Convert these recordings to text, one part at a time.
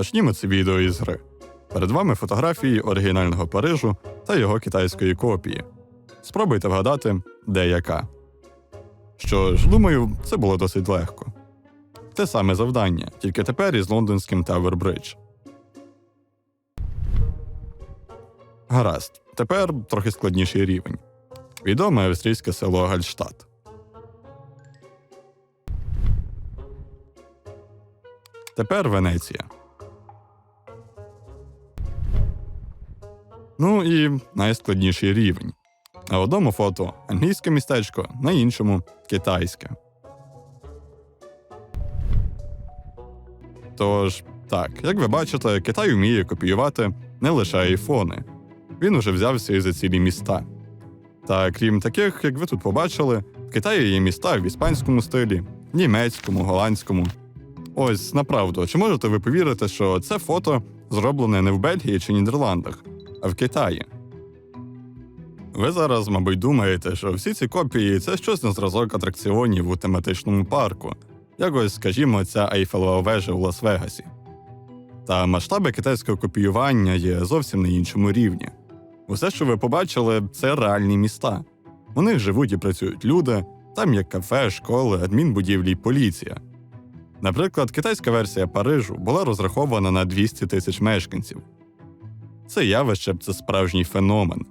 Почнімо це відео із гри. Перед вами фотографії оригінального Парижу та його китайської копії. Спробуйте вгадати, де яка. Що ж, думаю, це було досить легко. Те саме завдання, тільки тепер із лондонським Tower Bridge. Гаразд, тепер трохи складніший рівень. Відоме австрійське село Гальштадт. Тепер Венеція. Ну і найскладніший рівень. На одному фото англійське містечко, на іншому китайське. Тож, так, як ви бачите, Китай вміє копіювати не лише айфони. Він уже взявся і за цілі міста. Та крім таких, як ви тут побачили, в Китаї є міста в іспанському стилі, німецькому, голландському. Ось направду, чи можете ви повірити, що це фото зроблене не в Бельгії чи Нідерландах, в Китаї? Ви зараз, мабуть, думаєте, що всі ці копії це щось на зразок атракціонів у тематичному парку, як ось, скажімо, ця Ейфелева вежа у Лас-Вегасі. Та масштаби китайського копіювання є зовсім на іншому рівні. Усе, що ви побачили, це реальні міста. У них живуть і працюють люди, там є кафе, школи, адмінбудівлі й поліція. Наприклад, китайська версія Парижу була розрахована на 200 тисяч мешканців. Це явище це справжній феномен.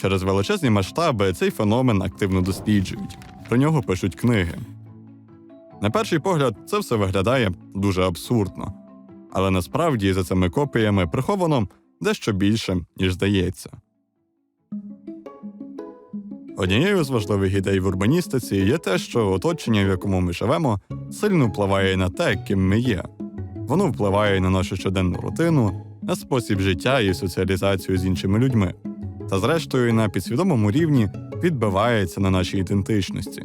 Через величезні масштаби цей феномен активно досліджують, про нього пишуть книги. На перший погляд, це все виглядає дуже абсурдно, але насправді за цими копіями приховано дещо більше, ніж здається. Однією з важливих ідей в урбаністиці є те, що оточення, в якому ми живемо, сильно впливає на те, ким ми є. Воно впливає на нашу щоденну рутину, на спосіб життя і соціалізацію з іншими людьми, та, зрештою, на підсвідомому рівні відбивається на нашій ідентичності.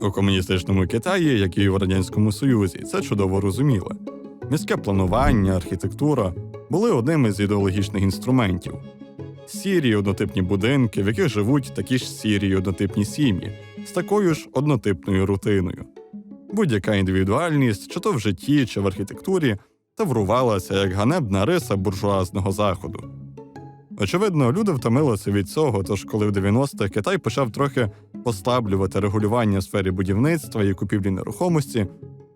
У комуністичному Китаї, як і в Радянському Союзі, це чудово розуміли. Міське планування, архітектура були одним із ідеологічних інструментів. Сірі однотипні будинки, в яких живуть такі ж сірі однотипні сім'ї, з такою ж однотипною рутиною. Будь-яка індивідуальність, чи то в житті, чи в архітектурі, таврувалася як ганебна риса буржуазного заходу. Очевидно, люди втомилися від цього, тож коли в 90-х Китай почав трохи послаблювати регулювання в сфері будівництва і купівлі нерухомості,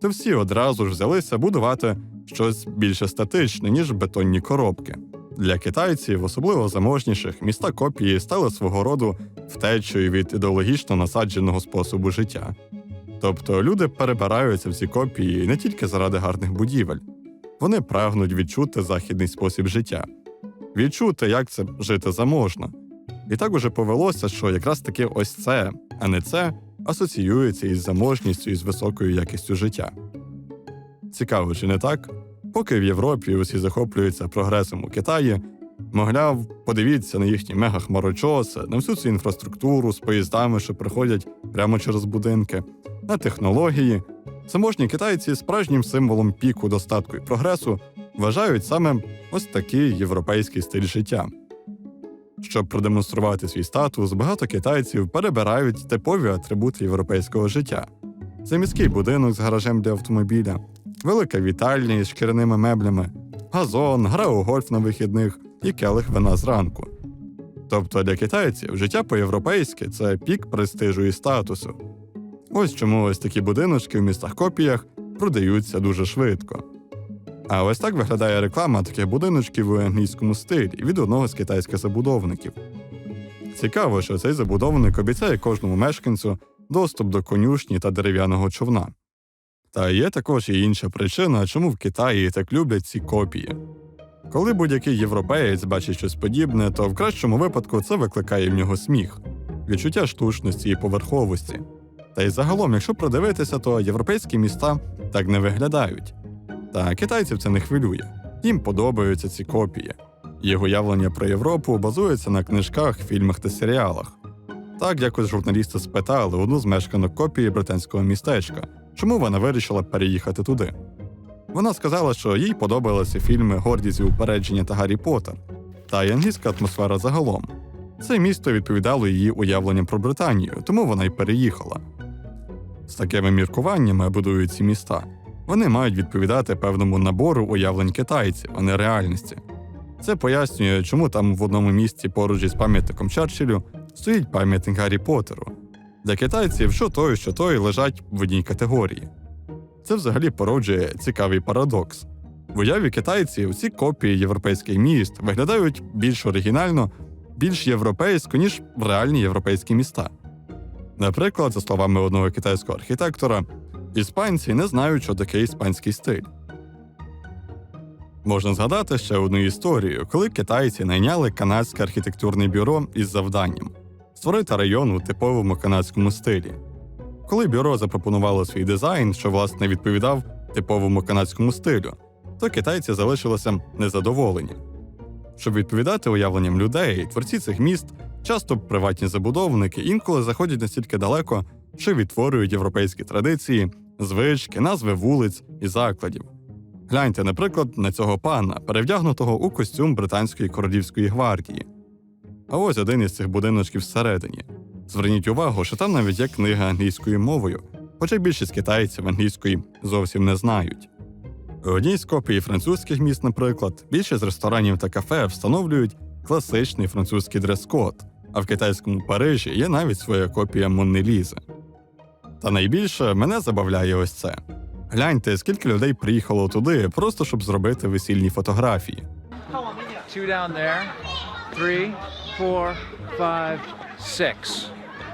то всі одразу ж взялися будувати щось більше статичне, ніж бетонні коробки. Для китайців, особливо заможніших, міста копії стали свого роду втечею від ідеологічно насадженого способу життя. Тобто люди перебираються в ці копії не тільки заради гарних будівель, вони прагнуть відчути західний спосіб життя, відчути, як це жити заможно. І так уже повелося, що якраз таки ось це, а не це, асоціюється із заможністю і з високою якістю життя. Цікаво, чи не так? Поки в Європі усі захоплюються прогресом у Китаї, мовляв, подивіться на їхні мегахмарочоси, на всю цю інфраструктуру з поїздами, що приходять прямо через будинки, на технології. Заможні китайці справжнім символом піку достатку і прогресу вважають саме ось такий європейський стиль життя. Щоб продемонструвати свій статус, багато китайців перебирають типові атрибути європейського життя: це міський будинок з гаражем для автомобіля, велика вітальня із шкіряними меблями, газон, гра у гольф на вихідних і келих вина зранку. Тобто для китайців життя по-європейськи це пік престижу і статусу. Ось чому ось такі будиночки в містах копіях продаються дуже швидко. А ось так виглядає реклама таких будиночків у англійському стилі від одного з китайських забудовників. Цікаво, що цей забудовник обіцяє кожному мешканцю доступ до конюшні та дерев'яного човна. Та є також і інша причина, чому в Китаї так люблять ці копії. Коли будь-який європеєць бачить щось подібне, то в кращому випадку це викликає в нього сміх, відчуття штучності і поверховості. Та й загалом, якщо продивитися, то європейські міста так не виглядають. Та китайців це не хвилює. Їм подобаються ці копії. Їх уявлення про Європу базується на книжках, фільмах та серіалах. Так якось журналісти спитали одну з мешканок копії британського містечка, чому вона вирішила переїхати туди. Вона сказала, що їй подобалися фільми Гордість і упередження та Гаррі Поттер, та й англійська атмосфера загалом. Це місто відповідало її уявленням про Британію, тому вона й переїхала. З такими міркуваннями будують ці міста. Вони мають відповідати певному набору уявлень китайців, а не реальності. Це пояснює, чому там в одному місці поруч із пам'ятником Черчиллю стоїть пам'ятник Гаррі Поттеру. Для китайців що той, що той лежать в одній категорії. Це взагалі породжує цікавий парадокс. В уяві китайців ці копії європейських міст виглядають більш оригінально, більш європейсько, ніж в реальні європейські міста. Наприклад, за словами одного китайського архітектора, іспанці не знають, що таке іспанський стиль. Можна згадати ще одну історію, коли китайці найняли канадське архітектурне бюро із завданням створити район у типовому канадському стилі. Коли бюро запропонувало свій дизайн, що власне відповідав типовому канадському стилю, то китайці залишилися незадоволені. Щоб відповідати уявленням людей, творці цих міст, часто приватні забудовники, інколи заходять настільки далеко, що відтворюють європейські традиції, звички, назви вулиць і закладів. Гляньте, наприклад, на цього пана, перевдягнутого у костюм британської королівської гвардії. А ось один із цих будиночків всередині. Зверніть увагу, що там навіть є книга англійською мовою, хоча більшість китайців англійської зовсім не знають. У одній з копій французьких міст, наприклад, більшість ресторанів та кафе встановлюють класичний французький дрес-код, а в китайському Парижі є навіть своя копія Монни Лізи. Та найбільше мене забавляє ось це. Гляньте, скільки людей приїхало туди, просто щоб зробити весільні фотографії. Two down there. Three, four, five, six.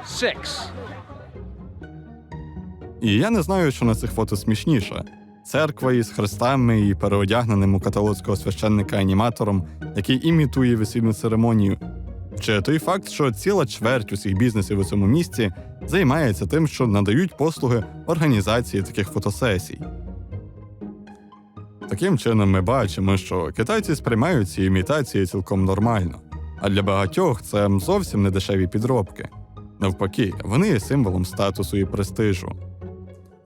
Six. І я не знаю, що на цих фото смішніше: церква із хрестами і переодягненим у католицького священника аніматором, який імітує весільну церемонію. Чи той факт, що ціла чверть усіх бізнесів у цьому місті займається тим, що надають послуги організації таких фотосесій. Таким чином, ми бачимо, що китайці сприймають ці імітації цілком нормально, а для багатьох це зовсім не дешеві підробки. Навпаки, вони є символом статусу і престижу.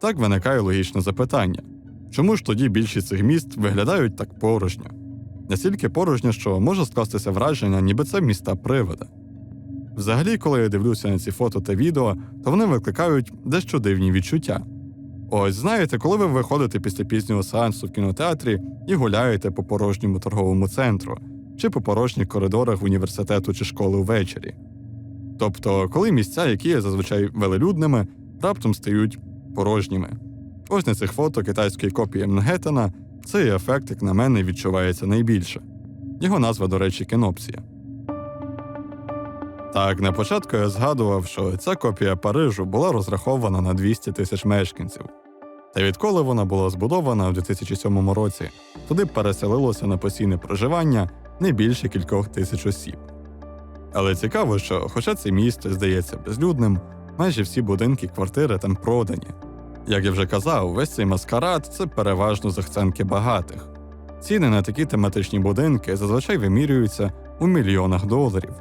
Так виникає логічне запитання: чому ж тоді більшість цих міст виглядають так порожньо? Настільки порожньо, що може скластися враження, ніби це міста привида. Взагалі, коли я дивлюся на ці фото та відео, то вони викликають дещо дивні відчуття. Ось знаєте, коли ви виходите після пізнього сеансу в кінотеатрі і гуляєте по порожньому торговому центру чи по порожніх коридорах університету чи школи ввечері. Тобто, коли місця, які є зазвичай велелюдними, раптом стають порожніми. Ось на цих фото китайської копії Мнгеттена цей ефект, як на мене, відчувається найбільше. Його назва, до речі, кенопсія. Так, на початку я згадував, що ця копія Парижу була розрахована на 200 тисяч мешканців. Та відколи вона була збудована у 2007 році, туди переселилося на постійне проживання не більше кількох тисяч осіб. Але цікаво, що, хоча це місто здається безлюдним, майже всі будинки квартири там продані. Як я вже казав, весь цей маскарад це переважно захценки багатих. Ціни на такі тематичні будинки зазвичай вимірюються у мільйонах доларів.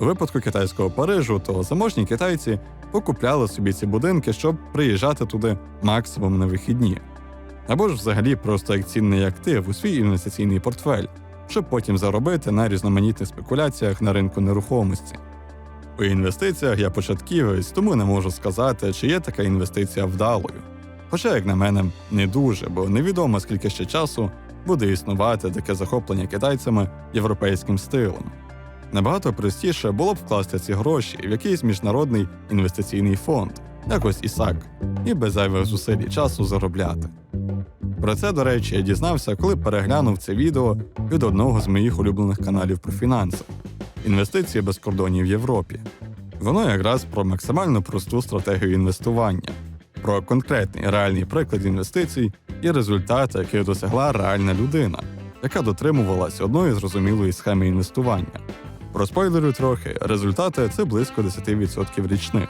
У випадку китайського Парижу, то заможні китайці покупляли собі ці будинки, щоб приїжджати туди максимум на вихідні, або ж взагалі просто як цінний актив у свій інвестиційний портфель, щоб потім заробити на різноманітних спекуляціях на ринку нерухомості. У інвестиціях я початківець, тому не можу сказати, чи є така інвестиція вдалою. Хоча, як на мене, не дуже, бо невідомо скільки ще часу буде існувати таке захоплення китайцями європейським стилем. Набагато простіше було б вкласти ці гроші в якийсь міжнародний інвестиційний фонд, якось ІСАК, і без зайвих зусиль і часу заробляти. Про це, до речі, я дізнався, коли переглянув це відео від одного з моїх улюблених каналів про фінанси інвестиції без кордонів в Європі. Воно якраз про максимально просту стратегію інвестування, про конкретний реальний приклад інвестицій і результати, яких досягла реальна людина, яка дотримувалась одної зрозумілої схеми інвестування. Проспойлерю трохи, результати це близько 10% річних.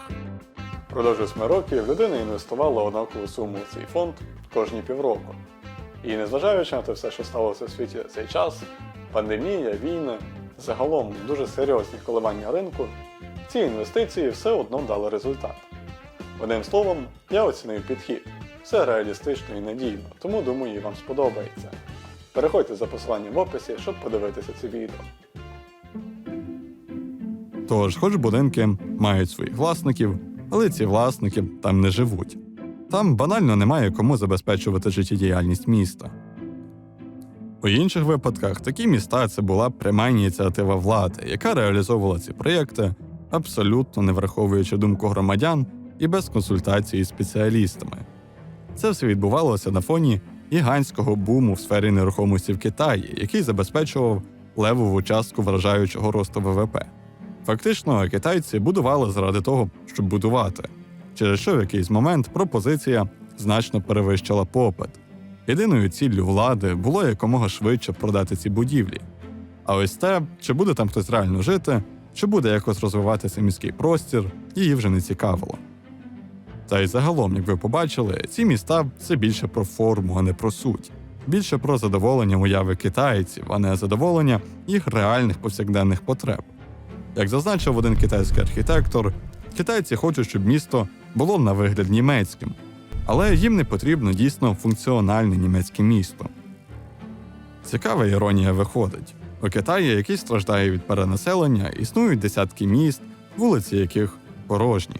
Продовж 8 років людина інвестувала однакову суму в цей фонд кожні півроку. І незважаючи на те все, що сталося у світі цей час, пандемія, війна, загалом дуже серйозні коливання ринку, ці інвестиції все одно дали результат. Одним словом, я оцінив підхід. Все реалістично і надійно, тому думаю, і вам сподобається. Переходьте за посиланням в описі, щоб подивитися це відео. Тож, хоч будинки мають своїх власників, але ці власники там не живуть. Там банально немає кому забезпечувати життєдіяльність міста. У інших випадках такі міста це була пряма ініціатива влади, яка реалізовувала ці проєкти, абсолютно не враховуючи думку громадян і без консультації з спеціалістами. Це все відбувалося на фоні гігантського буму в сфері нерухомості в Китаї, який забезпечував левову частку вражаючого росту ВВП. Фактично, китайці будували заради того, щоб будувати, через що в якийсь момент пропозиція значно перевищила попит. Єдиною ціллю влади було якомога швидше продати ці будівлі. А ось те, чи буде там хтось реально жити, чи буде якось розвиватися міський простір, її вже не цікавило. Та й загалом, як ви побачили, ці міста це більше про форму, а не про суть, більше про задоволення уяви китайців, а не задоволення їх реальних повсякденних потреб. Як зазначив один китайський архітектор, китайці хочуть, щоб місто було на вигляд німецьким, але їм не потрібно дійсно функціональне німецьке місто. Цікава іронія виходить. У Китаї, який страждає від перенаселення, існують десятки міст, вулиці яких порожні.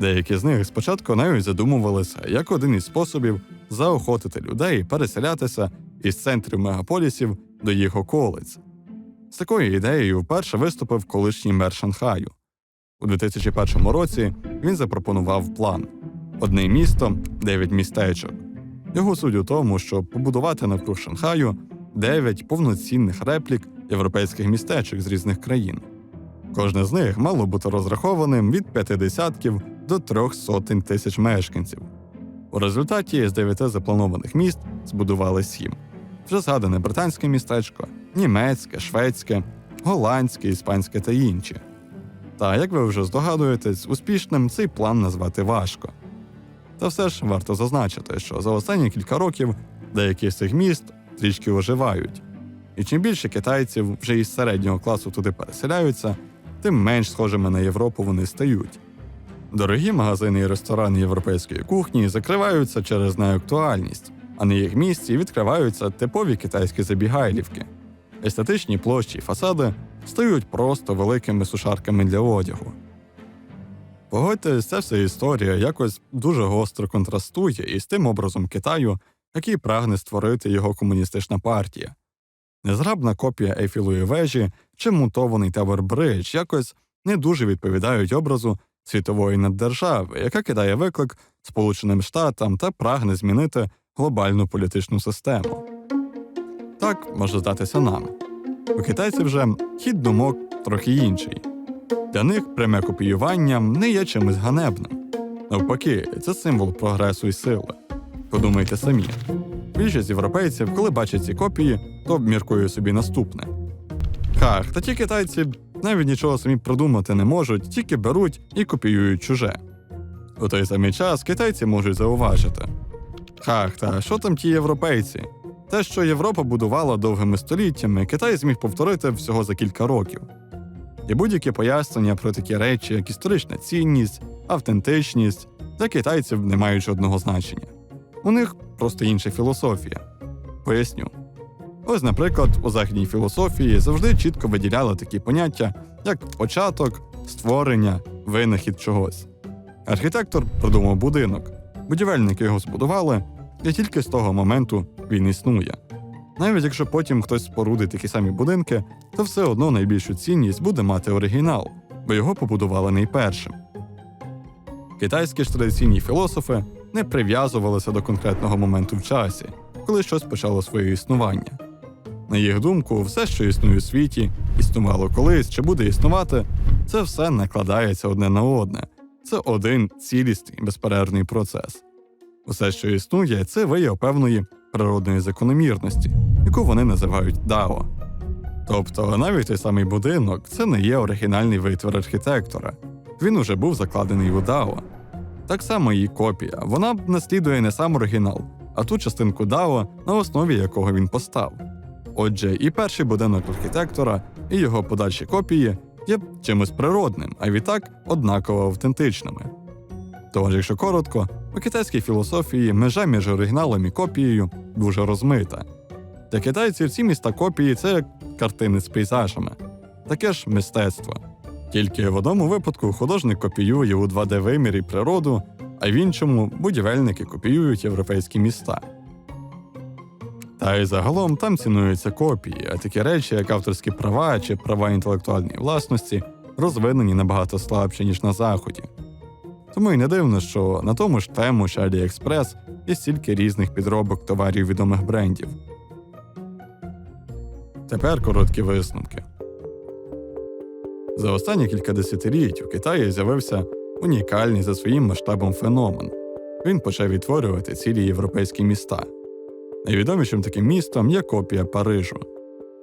Деякі з них спочатку навіть задумувалися як один із способів заохотити людей переселятися із центрів мегаполісів до їх околиць. З такою ідеєю вперше виступив колишній мер Шанхаю. У 2001 році він запропонував план: одне місто, дев'ять містечок. Його суть у тому, щоб побудувати навкруг Шанхаю дев'ять повноцінних реплік європейських містечок з різних країн. Кожне з них мало бути розрахованим від п'яти десятків до трьох сотень тисяч мешканців. У результаті з дев'яти запланованих міст збудували сім. Вже згадане британське містечко, німецьке, шведське, голландське, іспанське та інші. Та як ви вже здогадуєтесь, успішним цей план назвати важко. Та все ж варто зазначити, що за останні кілька років деякі з цих міст трішки оживають. І чим більше китайців вже із середнього класу туди переселяються, тим менш схожими на Європу вони стають. Дорогі магазини і ресторани європейської кухні закриваються через неактуальність, а на їх місці відкриваються типові китайські забігайлівки. Естетичні площі й фасади стають просто великими сушарками для одягу. Погодьтесь, ця вся історія якось дуже гостро контрастує із тим образом Китаю, який прагне створити його комуністична партія. Незграбна копія Ейфілої вежі чи мутований Бридж якось не дуже відповідають образу світової наддержави, яка кидає виклик Сполученим Штатам та прагне змінити глобальну політичну систему. Так може здатися нам. У китайців же хід думок трохи інший. Для них пряме копіювання не є чимось ганебним. Навпаки, це символ прогресу і сили. Подумайте самі. Більшість європейців, коли бачать ці копії, то обміркує собі наступне. Хах, та ті китайці навіть нічого самі придумати не можуть, тільки беруть і копіюють чуже. У той самий час китайці можуть зауважити: Хах, та що там ті європейці? Те, що Європа будувала довгими століттями, Китай зміг повторити всього за кілька років. І будь-які пояснення про такі речі, як історична цінність, автентичність, для китайців не мають жодного значення. У них просто інша філософія. Поясню. Ось, наприклад, у західній філософії завжди чітко виділяли такі поняття, як початок, створення, винахід чогось. Архітектор придумав будинок, будівельники його збудували, і тільки з того моменту він існує. Навіть якщо потім хтось спорудить такі самі будинки, то все одно найбільшу цінність буде мати оригінал, бо його побудували найпершим. Китайські ж традиційні філософи не прив'язувалися до конкретного моменту в часі, коли щось почало своє існування. На їх думку, все, що існує у світі, існувало колись чи буде існувати, це все накладається одне на одне. Це один цілісний безперервний процес. Усе, що існує, це вияв певної природної закономірності, яку вони називають Дао. Тобто навіть той самий будинок це не є оригінальний витвір архітектора. Він уже був закладений у Дао. Так само і копія. Вона наслідує не сам оригінал, а ту частинку Дао, на основі якого він постав. Отже, і перший будинок архітектора, і його подальші копії є чимось природним, а відтак однаково автентичними. Тож, якщо коротко, у китайській філософії межа між оригіналом і копією дуже розмита. Для китайців ці міста копії це як картини з пейзажами, таке ж мистецтво. Тільки в одному випадку художник копіює у 2D-вимірі природу, а в іншому будівельники копіюють європейські міста. Та й загалом там цінуються копії, а такі речі, як авторські права чи права інтелектуальної власності, розвинені набагато слабше, ніж на Заході. Тому й не дивно, що на тому ж тему чи AliExpress є стільки різних підробок товарів відомих брендів. Тепер короткі висновки. За останні кілька десятиліть у Китаї з'явився унікальний за своїм масштабом феномен. Він почав відтворювати цілі європейські міста. Найвідомішим таким містом є копія Парижу.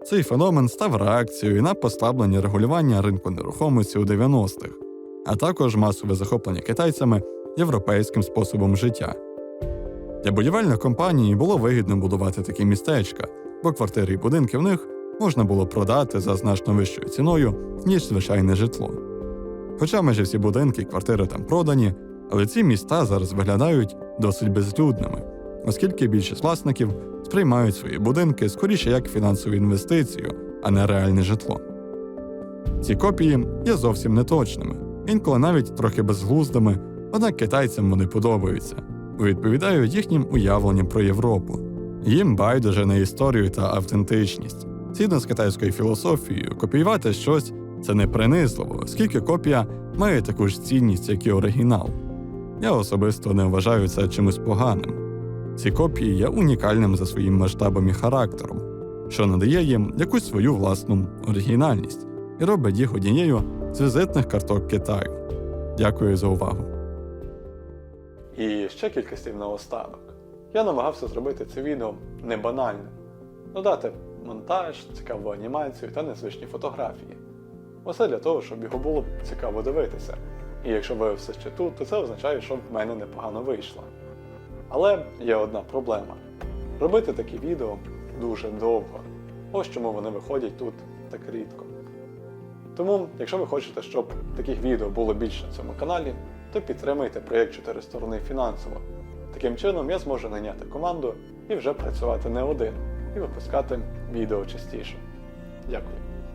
Цей феномен став реакцією на послаблення регулювання ринку нерухомості у 90-х, а також масове захоплення китайцями європейським способом життя. Для будівельних компаній було вигідно будувати такі містечка, бо квартири і будинки в них можна було продати за значно вищою ціною, ніж звичайне житло. Хоча майже всі будинки і квартири там продані, але ці міста зараз виглядають досить безлюдними, оскільки більшість власників сприймають свої будинки скоріше як фінансову інвестицію, а не реальне житло. Ці копії є зовсім неточними, інколи навіть трохи безглуздими, однак китайцям вони подобаються, бо відповідають їхнім уявленням про Європу. Їм байдуже на історію та автентичність. Згідно з китайською філософією, копіювати щось це не принизливо, оскільки копія має таку ж цінність, як і оригінал. Я особисто не вважаю це чимось поганим. Ці копії є унікальним за своїм масштабом і характером, що надає їм якусь свою власну оригінальність і робить їх однією з візитних карток Китаю. Дякую за увагу. І ще кілька слів наостанок. Я намагався зробити це відео не банальним, додати монтаж, цікаву анімацію та незвичні фотографії. Усе для того, щоб його було цікаво дивитися. І якщо ви все ще тут, то це означає, що в мене непогано вийшло. Але є одна проблема: робити такі відео дуже довго. Ось чому вони виходять тут так рідко. Тому, якщо ви хочете, щоб таких відео було більше на цьому каналі, то підтримайте проєкт 4 сторони фінансово. Таким чином я зможу найняти команду і вже працювати не один і випускати відео частіше. Дякую.